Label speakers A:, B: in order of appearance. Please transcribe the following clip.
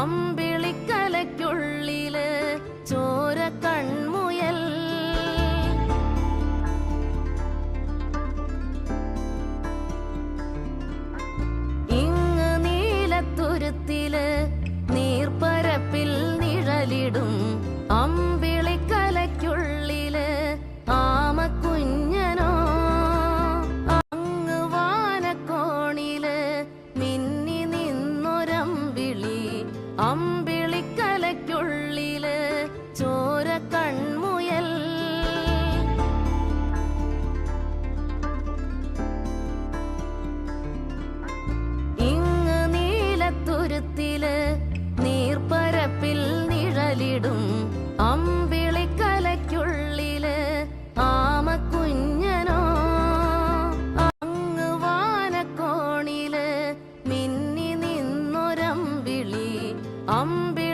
A: അമ്പിളിക്കലയ്ക്കുള്ളിൽ ചോര കൺമുയൽ. നീലത്തുരുത്തിൽ നീർപ്പരപ്പിൽ നിഴലിടും. അമ്പിളിക്കലയ്ക്കുള്ളിൽ ചോര കൺമുയൽ. ഇങ് നീലത്തുരുത്തിൽ നീർപ്പരപ്പിൽ നിഴലിടും அம்பில்